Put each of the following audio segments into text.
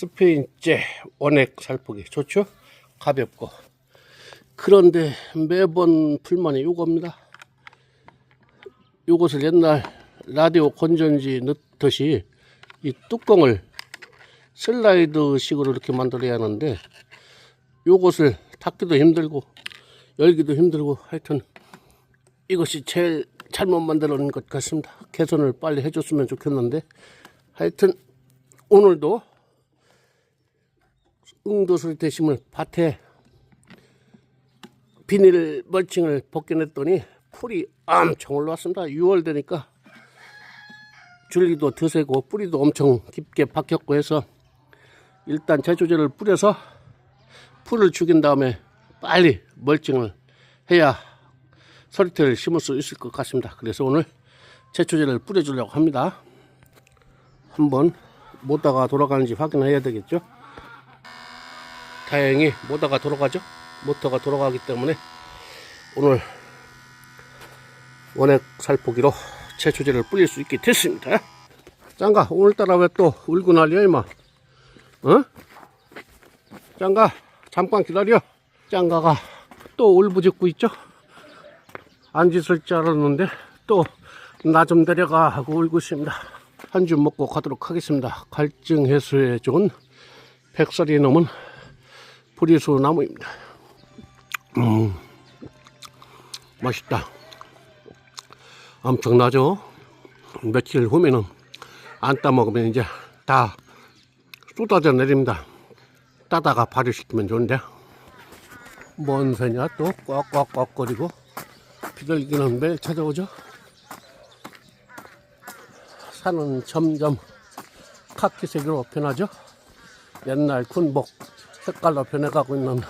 스페인제 원액 살포기. 좋죠? 가볍고. 그런데 매번 불만이 요겁니다. 요것을 옛날 라디오 건전지 넣듯이 이 뚜껑을 슬라이드 식으로 이렇게 만들어야 하는데 요것을 닫기도 힘들고 열기도 힘들고 하여튼 이것이 제일 잘못 만들어 놓은 것 같습니다. 개선을 빨리 해줬으면 좋겠는데 하여튼 오늘도 응도술 대심을 밭에 비닐 멀칭을 벗겨냈더니 풀이 엄청 올라왔습니다. 6월 되니까 줄기도 드세고 뿌리도 엄청 깊게 박혔고 해서 일단 제초제를 뿌려서 풀을 죽인 다음에 빨리 멀칭을 해야 서리태를 심을 수 있을 것 같습니다. 그래서 오늘 제초제를 뿌려주려고 합니다. 한번 모다가 돌아가는지 확인해야 되겠죠. 다행히 모터가 돌아가죠. 모터가 돌아가기 때문에 오늘 원액 살포기로 제초제를 뿌릴 수 있게 됐습니다. 짱가 오늘따라 왜 또 울고 난리야 이마? 어? 짱가 잠깐 기다려. 짱가가 또 울부짖고 있죠. 안 짖을 줄 알았는데 또 나 좀 데려가 하고 울고 있습니다. 한 줌 먹고 가도록 하겠습니다. 갈증 해소에 좋은 백살이 넘은 보리수 나무입니다. 음, 맛있다. 엄청나죠? 며칠 후면은 안 따먹으면 이제 다 쏟아져 내립니다. 따다가 발효시키면 좋은데. 뭔 새냐 또 꽉꽉꽉거리고 비둘기는 매일 찾아오죠. 산은 점점 카키색으로 변하죠. 옛날 군복 색깔로 변해가고 있는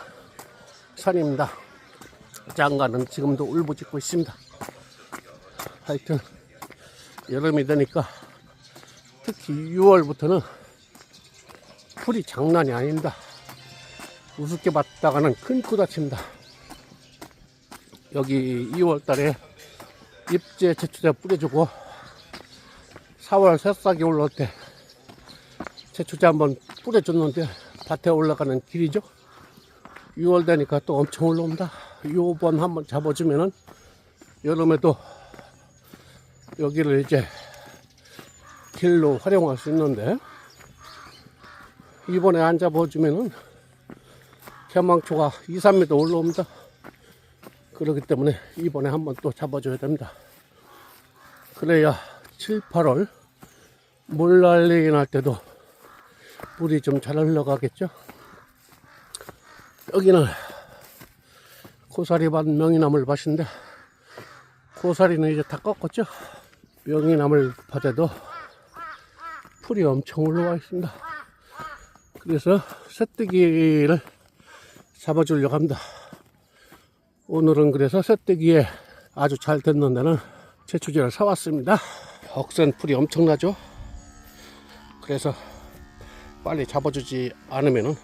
산입니다. 장가는 지금도 울부짖고 있습니다. 하여튼 여름이 되니까 특히 6월부터는 풀이 장난이 아닙니다. 우습게 봤다가는 큰 코 다칩니다. 여기 2월 달에 잎제 제초제 뿌려주고 4월 새싹이 올라올 때 제초제 한번 뿌려줬는데 밭에 올라가는 길이죠. 6월 되니까 또 엄청 올라옵니다. 요번 한번 잡아주면은 여름에도 여기를 이제 길로 활용할 수 있는데 이번에 안 잡아주면은 개망초가 2, 3m 올라옵니다. 그렇기 때문에 이번에 한번 또 잡아줘야 됩니다. 그래야 7, 8월 물난리 날 때도 물이 좀 잘 흘러가겠죠. 여기는 고사리밭 명이나물 밭인데 고사리는 이제 다 꺾었죠. 명이나물 밭에도 풀이 엄청 올라와 있습니다. 그래서 새뜨기를 잡아주려고 합니다. 오늘은 그래서 새뜨기에 아주 잘 됐는 데는 제초제를 사왔습니다. 억센 풀이 엄청나죠. 그래서 빨리 잡아주지 않으면은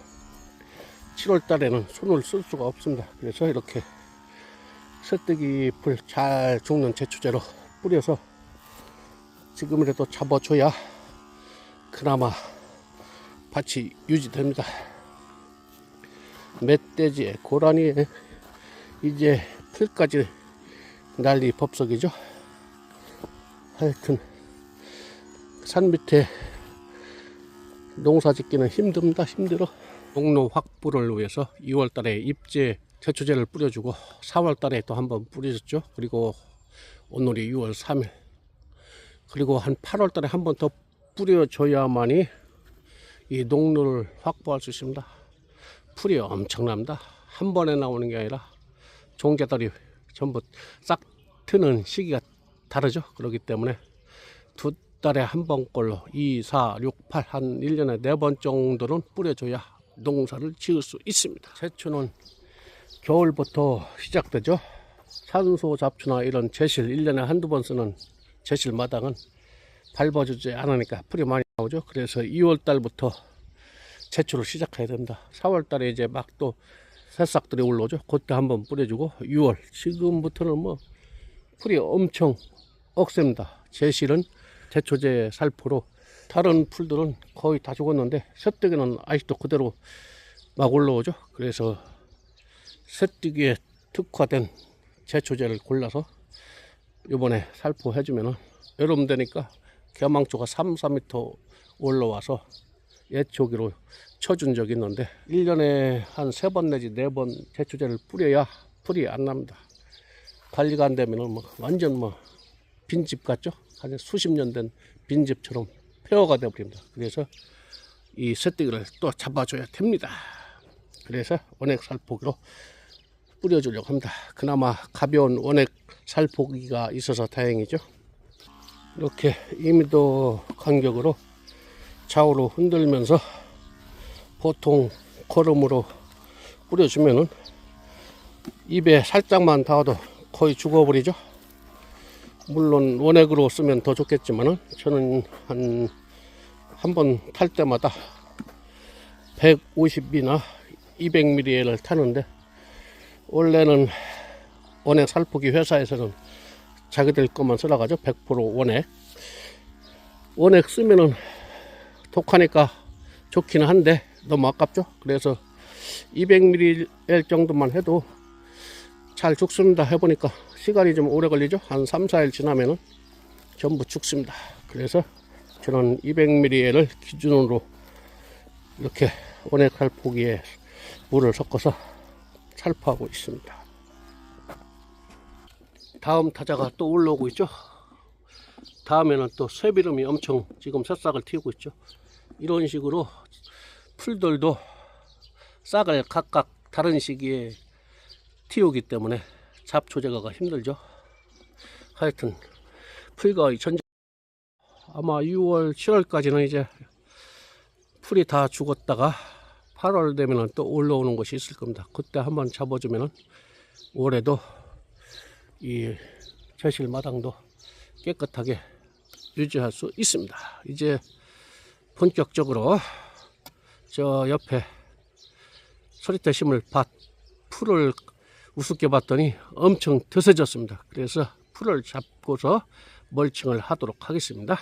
7월 달에는 손을 쓸 수가 없습니다. 그래서 이렇게 새뜨기 풀잘 죽는 제초제로 뿌려서 지금이라도 잡아줘야 그나마 밭이 유지됩니다. 멧돼지에 고라니에 이제 풀까지 난리 법석이죠. 하여튼 산 밑에 농사 짓기는 힘듭니다. 힘들어. 농로 확보를 위해서 2월 달에 입제 제초제를 뿌려주고 4월 달에 또 한번 뿌려줬죠. 그리고 오늘이 6월 3일. 그리고 한 8월 달에 한 번 더 뿌려줘야만이 이 농로를 확보할 수 있습니다. 풀이 엄청납니다. 한 번에 나오는 게 아니라 종자들이 전부 싹 트는 시기가 다르죠. 그렇기 때문에 두 달에 한 번꼴로 2, 4, 6, 8, 한 1년에 네 번 정도는 뿌려줘야 농사를 지을 수 있습니다. 제초는 겨울부터 시작되죠. 산소 잡초나 이런 제실 1년에 한두 번 쓰는 제실 마당은 밟아주지 않으니까 풀이 많이 나오죠. 그래서 2월 달부터 제초를 시작해야 됩니다. 4월 달에 이제 막 또 새싹들이 올라오죠. 그때 한번 뿌려주고 6월 지금부터는 뭐 풀이 엄청 억셉니다. 제실은 제초제 살포로 다른 풀들은 거의 다 죽었는데 새뜨기는 아직도 그대로 막 올라오죠. 그래서 새뜨기에 특화된 제초제를 골라서 이번에 살포해주면은 여름 되니까 개망초가 3, 4m 올라와서 예초기로 쳐준 적이 있는데 1년에 한세번 내지 네번 제초제를 뿌려야 풀이 안 납니다. 관리가 안 되면은 뭐 완전 뭐 빈집 같죠? 한 수십 년 된 빈집처럼 폐허가 되어버립니다. 그래서 이 새뜨기를 또 잡아줘야 됩니다. 그래서 원액 살포기로 뿌려주려고 합니다. 그나마 가벼운 원액 살포기가 있어서 다행이죠. 이렇게 2m 간격으로 좌우로 흔들면서 보통 걸음으로 뿌려주면은 입에 살짝만 닿아도 거의 죽어버리죠. 물론 원액으로 쓰면 더 좋겠지만은 저는 한 한 번 탈 때마다 150이나 200ml를 타는데 원래는 원액 살포기 회사에서는 자기들 것만 쓰라가죠. 100% 원액. 원액 쓰면은 독하니까 좋기는 한데 너무 아깝죠. 그래서 200ml 정도만 해도 잘 죽습니다 해보니까 시간이 좀 오래 걸리죠? 한 3, 4일 지나면은 전부 죽습니다. 그래서 저는 200ml를 기준으로 이렇게 원액 살포기에 물을 섞어서 살포하고 있습니다. 다음 타자가 또 올라오고 있죠? 다음에는 또 쇠비름이 엄청 지금 새싹을 틔우고 있죠? 이런 식으로 풀들도 싹을 각각 다른 시기에 틔우기 때문에 잡초 제거가 힘들죠 하여튼 풀과의 전쟁 아마 6월 7월까지는 이제 풀이 다 죽었다가 8월 되면 또 올라오는 것이 있을 겁니다 그때 한번 잡아주면 올해도 이 제실 마당도 깨끗하게 유지할 수 있습니다. 이제 본격적으로 저 옆에 소리대 심을 밭 풀을 우습게 봤더니 엄청 드세졌습니다. 그래서 풀을 잡고서 멀칭을 하도록 하겠습니다.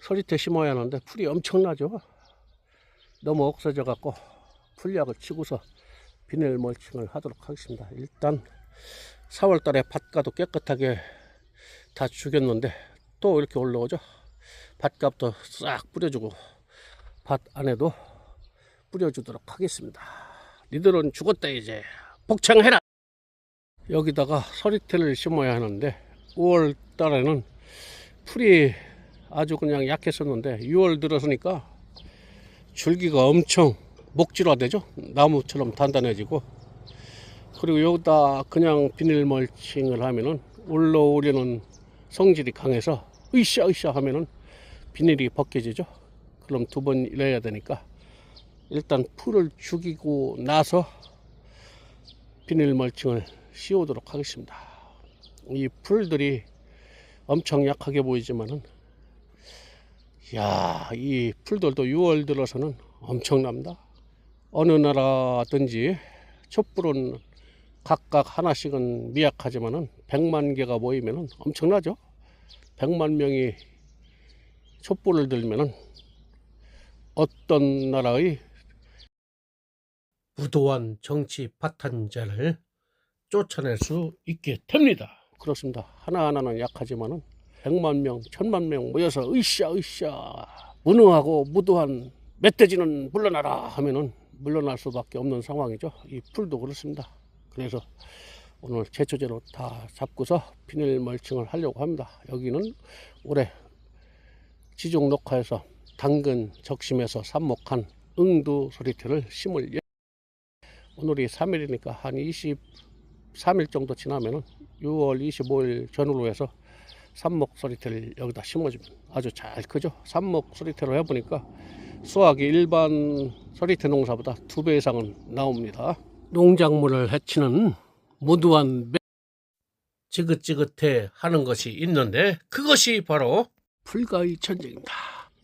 소리대 심어야 하는데 풀이 엄청나죠. 너무 없어져 갖고 풀약을 치고서 비닐 멀칭을 하도록 하겠습니다. 일단 4월 달에 밭가도 깨끗하게 다 죽였는데 또 이렇게 올라오죠. 밭값도 싹 뿌려주고 밭 안에도 뿌려주도록 하겠습니다. 니들은 죽었다 이제 복창해라. 여기다가 서리태를 심어야 하는데 5월 달에는 풀이 아주 그냥 약했었는데 6월 들어서니까 줄기가 엄청 목질화 되죠. 나무처럼 단단해지고 그리고 여기다 그냥 비닐 멀칭을 하면은 올라오려는 성질이 강해서 으쌰 으쌰 하면은 비닐이 벗겨지죠. 그럼 두 번 일해야 되니까 일단 풀을 죽이고 나서 비닐 멀칭을 씌우도록 하겠습니다. 이 풀들이 엄청 약하게 보이지만은 야, 이 풀들도 6월 들어서는 엄청납니다. 어느 나라든지 촛불은 각각 하나씩은 미약하지만은 100만 개가 모이면은 엄청나죠. 100만 명이 촛불을 들면은 어떤 나라의 무도한 정치 파탄자를 쫓아낼 수 있게 됩니다. 그렇습니다. 하나하나는 약하지만은 100만 명, 1000만 명 모여서 으쌰 으쌰 무능하고 무도한 멧돼지는 물러나라 하면은 물러날 수밖에 없는 상황이죠. 이 풀도 그렇습니다. 그래서 오늘 제초제로 다 잡고서 비닐 멀칭을 하려고 합니다. 여기는 올해 지종 녹화해서 당근 적심에서 삽목한 응두 소리태를 심을 예- 오늘이 3일이니까 한 23일 정도 지나면은 6월 25일 전후로 해서 삽목 소리태를 여기다 심어주면 아주 잘 크죠. 삽목 소리태로 해보니까 수확이 일반 소리태 농사보다 두 배 이상은 나옵니다. 농작물을 해치는 무두한 매- 지긋지긋해 하는 것이 있는데 그것이 바로 풀가의 천쟁입니다.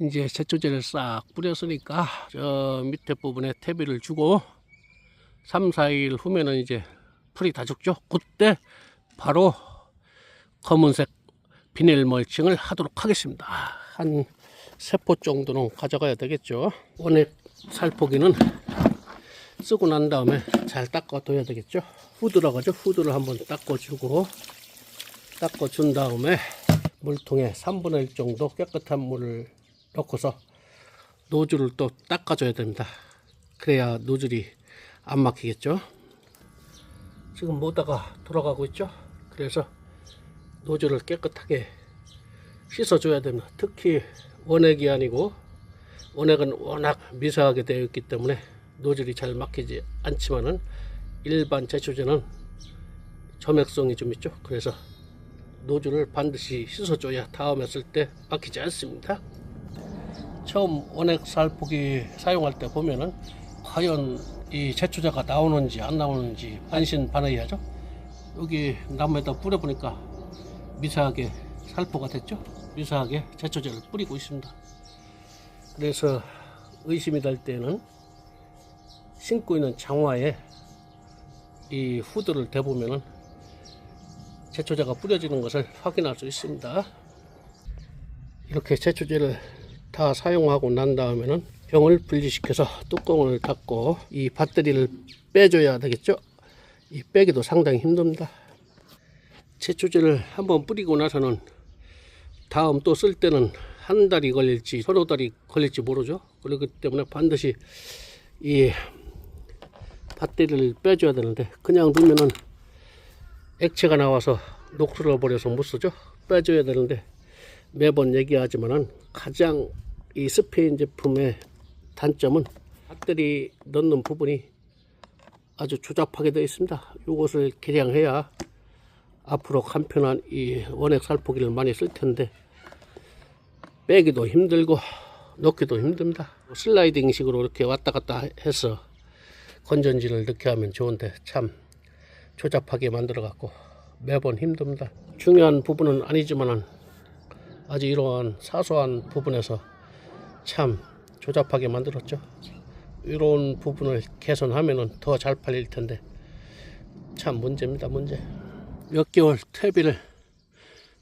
이제 제초제를 싹 뿌렸으니까 저 밑에 부분에 태비를 주고 3, 4일 후면은 이제 풀이 다 죽죠. 그때 바로 검은색 비닐 멀칭을 하도록 하겠습니다. 한 세포 정도는 가져가야 되겠죠. 원액 살포기는 쓰고 난 다음에 잘 닦아둬야 되겠죠. 후드라고 하죠. 후드를 한번 닦아주고 닦아준 다음에 물통에 3분의 1 정도 깨끗한 물을 넣고서 노즐을 또 닦아줘야 됩니다. 그래야 노즐이 안 막히겠죠. 지금 모다가 돌아가고 있죠. 그래서 노즐을 깨끗하게 씻어 줘야 됩니다. 특히 원액이 아니고 원액은 워낙 미세하게 되어 있기 때문에 노즐이 잘 막히지 않지만은 일반 제초제는 점액성이 좀 있죠. 그래서 노즐을 반드시 씻어줘야 다음에 쓸 때 막히지 않습니다. 처음 원액 살포기 사용할 때 보면은 과연 이 제초제가 나오는지 안 나오는지 반신반의하죠. 여기 나무에다 뿌려보니까 미세하게 살포가 됐죠. 미세하게 제초제를 뿌리고 있습니다. 그래서 의심이 될 때는 신고 있는 장화에 이 후드를 대보면은 제초제가 뿌려지는 것을 확인할 수 있습니다. 이렇게 제초제를 다 사용하고 난 다음에는 병을 분리시켜서 뚜껑을 닫고 이 배터리를 빼줘야 되겠죠. 이 빼기도 상당히 힘듭니다. 제초제를 한번 뿌리고 나서는 다음 또 쓸 때는 한 달이 걸릴지 서너 달이 걸릴지 모르죠. 그렇기 때문에 반드시 이 배터리를 빼줘야 되는데 그냥 두면은 액체가 나와서 녹슬어 버려서 못 쓰죠. 빼줘야 되는데 매번 얘기하지만은 가장 이 스페인 제품의 단점은 배터리 넣는 부분이 아주 조잡하게 되어 있습니다. 이것을 개량해야 앞으로 간편한 이 원액 살포기를 많이 쓸 텐데 빼기도 힘들고 넣기도 힘듭니다. 슬라이딩 식으로 이렇게 왔다 갔다 해서 건전지를 넣게 하면 좋은데 참 조잡하게 만들어 갖고 매번 힘듭니다. 중요한 부분은 아니지만은 아주 이러한 사소한 부분에서 참 조잡하게 만들었죠. 이런 부분을 개선하면은 더잘 팔릴 텐데 참 문제입니다 문제. 몇 개월 퇴비를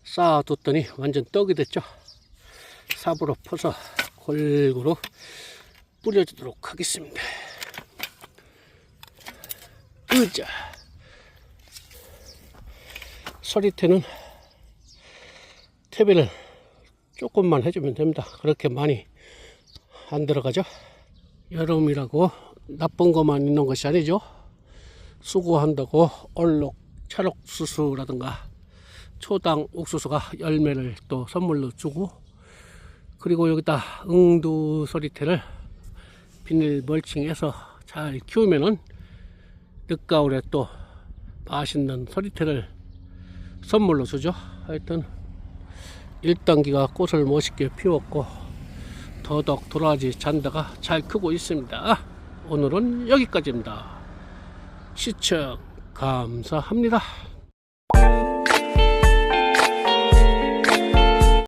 쌓아뒀더니 완전 떡이 됐죠. 삽으로 퍼서 골고루 뿌려주도록 하겠습니다. 으자. 서리태는 퇴비를 조금만 해주면 됩니다. 그렇게 많이 안 들어가죠. 여름이라고 나쁜 것만 있는 것이 아니죠. 수고한다고 얼룩, 찰옥 수수라든가 초당 옥수수가 열매를 또 선물로 주고 그리고 여기다 응두 서리태를 비닐 멀칭해서 잘 키우면은 늦가을에 또 맛있는 서리태를 선물로 주죠. 하여튼 1단기가 꽃을 멋있게 피웠고 더덕 도라지 잔다가 잘 크고 있습니다. 오늘은 여기까지입니다. 시청 감사합니다.